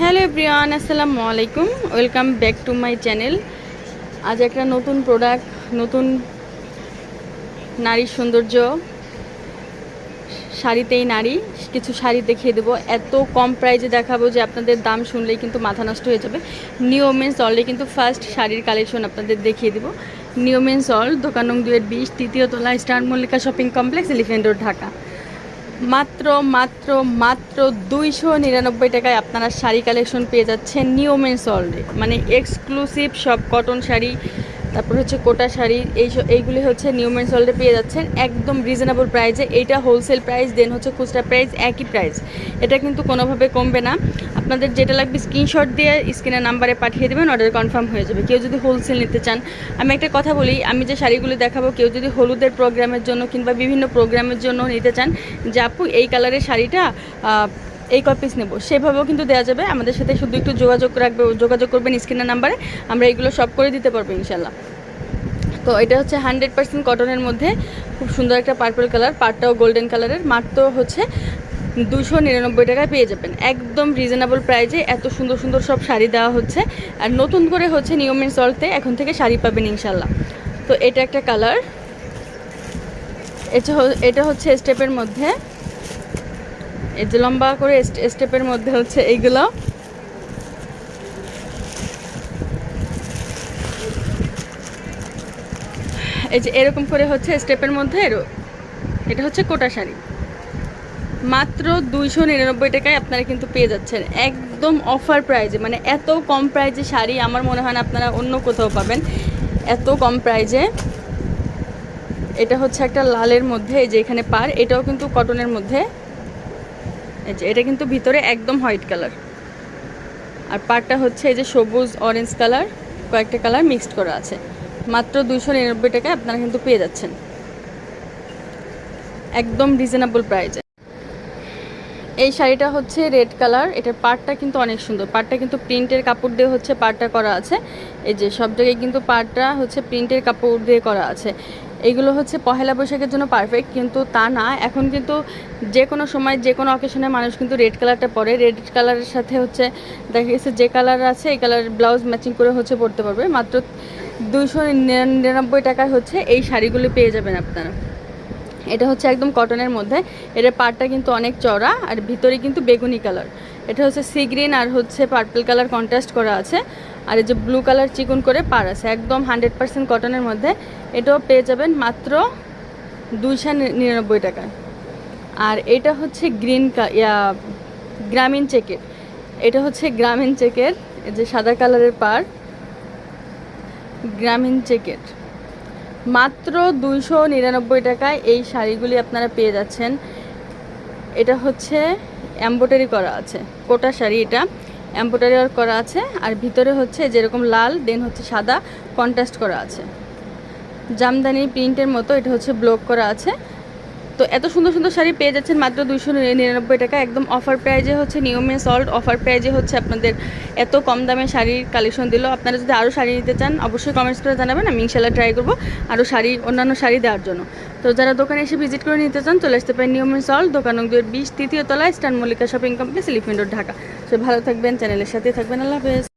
Hello everyone, আসসালামু আলাইকুম। Welcome back to my channel. আজ একটা নতুন প্রোডাক্ট, নতুন নারীর সৌন্দর্য। শাড়িতেই নারী, কিছু শাড়ি দেখিয়ে দেবো। এত কম প্রাইজে দেখাবো যে আপনাদের দাম শুনলেই কিন্তু মাথা নষ্ট হয়ে যাবে। নিউ মেন্স অলরেডি কিন্তু ফার্স্ট শাড়ির কালেকশন আপনাদের দেখিয়ে দেবো। নিউ মেন্স অল, দোকান নং দুয়ের বিশ, তৃতীয় তলা, star Mallika shopping complex elephant road, Dhaka. মাত্র মাত্র মাত্র দুইশো নিরানব্বই টাকায় আপনারা শাড়ি কালেকশন পেয়ে যাচ্ছেন নিউ মেন্স অলরে মানে এক্সক্লুসিভ সব কটন শাড়ি তারপর হচ্ছে কোটা শাড়ি, এই এইগুলি হচ্ছে নিউ মেন্স অলরে পেয়ে যাচ্ছেন। একদম রিজনেবল প্রাইসে এইটা হোলসেল প্রাইস দেন হচ্ছে খুচরা প্রাইস একই প্রাইস এটা কিন্তু কোনোভাবে কমবে না। আপনাদের যেটা লাগবে স্ক্রিনশট দিয়ে স্ক্রিনের নাম্বারে পাঠিয়ে দেবেন অর্ডার কনফার্ম হয়ে যাবে। কেউ যদি হোলসেল নিতে চান। আমি একটা কথা বলি, আমি যে শাড়িগুলো দেখাবো, কেউ যদি হলুদের প্রোগ্রামের জন্য কিংবা বিভিন্ন প্রোগ্রামের জন্য নিতে চান, যে আপু, এই কালারের শাড়িটা এই কপিস নেব? সেভাবেও কিন্তু দেওয়া যাবে। আমাদের সাথে শুধু একটু যোগাযোগ রাখবে, যোগাযোগ করবেন স্ক্রিনের নাম্বারে আমরা এইগুলো সব করে দিতে পারব ইনশাল্লাহ তো এটা হচ্ছে হান্ড্রেড পার্সেন্ট কটনের মধ্যে খুব সুন্দর একটা পার্পল কালার পাড়টাও গোল্ডেন কালারের মাত্র হচ্ছে দুশো নিরানব্বই টাকায় পেয়ে যাবেন। একদম রিজনেবল প্রাইজে এত সুন্দর সুন্দর সব শাড়ি দেওয়া হচ্ছে। আর নতুন করে হচ্ছে নিয়মের সল্টে এখন থেকে শাড়ি পাবেন ইনশাল্লাহ তো এটা একটা কালার এটা এটা হচ্ছে স্টেপের মধ্যে এই যে লম্বা করে স্টেপের মধ্যে হচ্ছে এইগুলো। এই যে এরকম করে হচ্ছে স্টেপের মধ্যে এটা হচ্ছে কোটা শাড়ি। মাত্র দুইশো নিরানব্বই টাকায় আপনারা কিন্তু পেয়ে যাচ্ছেন। একদম অফার প্রাইজে মানে এত কম প্রাইজে শাড়ি আমার মনে হয় না আপনারা অন্য কোথাও পাবেন। এত কম প্রাইজে। এটা হচ্ছে একটা লালের মধ্যে, এই যে এখানে পার এটাও কিন্তু কটনের মধ্যে। এই যে, এটা কিন্তু ভিতরে একদম হোয়াইট কালার। আর পাটটা হচ্ছে এই যে সবুজ অরেঞ্জ কালার, কয়েকটা কালার মিক্সড করা আছে। মাত্র দুইশো নিরানব্বই টাকায় আপনারা কিন্তু পেয়ে যাচ্ছেন। একদম রিজনেবল প্রাইজে এই শাড়িটা হচ্ছে রেড কালার। এটার পাড়টা কিন্তু অনেক সুন্দর। পাড়টা কিন্তু প্রিন্টের কাপড় দিয়ে হচ্ছে পাড়টা করা আছে। এই যে সব জায়গায় কিন্তু পাড়টা হচ্ছে প্রিন্টের কাপড় দিয়ে করা আছে। এইগুলো হচ্ছে পহেলা বৈশাখের জন্য পারফেক্ট কিন্তু তা না। এখন কিন্তু যে কোনো সময় যে কোনো অকেশনে মানুষ কিন্তু রেড কালারটা পরে। রেড কালারের সাথে হচ্ছে দেখা গেছে যে কালার আছে, এই কালার ব্লাউজ ম্যাচিং করে হচ্ছে পরতে পারবে। মাত্র দুইশো নিরানব্বই টাকায় হচ্ছে এই শাড়িগুলি পেয়ে যাবেন আপনারা। এটা হচ্ছে একদম কটনের মধ্যে। এটার পাড়টা কিন্তু অনেক চড়া আর ভিতরে কিন্তু বেগুনি কালার। এটা হচ্ছে সি গ্রিন আর হচ্ছে পার্পল কালার কন্ট্রাস্ট করা আছে। আর এই যে ব্লু কালার চিকন করে পার আছে, একদম হান্ড্রেড পার্সেন্ট কটনের মধ্যে। এটাও পেয়ে যাবেন মাত্র দুইশো নিরানব্বই টাকায়। আর এটা হচ্ছে গ্রিন গ্রামীণ চেকের। এটা হচ্ছে গ্রামীণ চেকের যে সাদা কালারের পার গ্রামীণ চেকের। মাত্র দুইশো নিরানব্বই টাকায় এই শাড়িগুলি আপনারা পেয়ে যাচ্ছেন। এটা হচ্ছে এম্ব্রয়ডারি করা আছে, কোটা শাড়ি এটা। এম্ব্রয়ডারি করা আছে, আর ভিতরে হচ্ছে যেরকম লাল, দেন হচ্ছে সাদা, কন্ট্রাস্ট করা আছে। জামদানি প্রিন্টের মতো এটা হচ্ছে ব্লক করা আছে। তো এত সুন্দর সুন্দর শাড়ি পেয়ে যাচ্ছেন মাত্র দুইশো নিরানব্বই টাকা। একদম অফার প্রাইজে হচ্ছে নিয়মে সল্ট অফার প্রাইজে হচ্ছে আপনাদের এত কম দামে শাড়ির কালেকশন দিল। আপনারা যদি আরও শাড়ি নিতে চান, অবশ্যই কমেন্টস করে জানাবেন, আমি ইনশাল্লাহ ট্রাই করব আরও শাড়ি, অন্যান্য শাড়ি দেওয়ার জন্য। তো যারা দোকানে এসে ভিজিট করে নিতে চান, চলে আসতে পারেন নিয়মে সল্ট দোকান দুয়ের বিশ, তৃতীয় তলায় star Mallika shopping complex elephant road Dhaka. সে ভালো থাকবেন চ্যানেলের সাথে থাকবেন, আল্লাহ হাফেজ।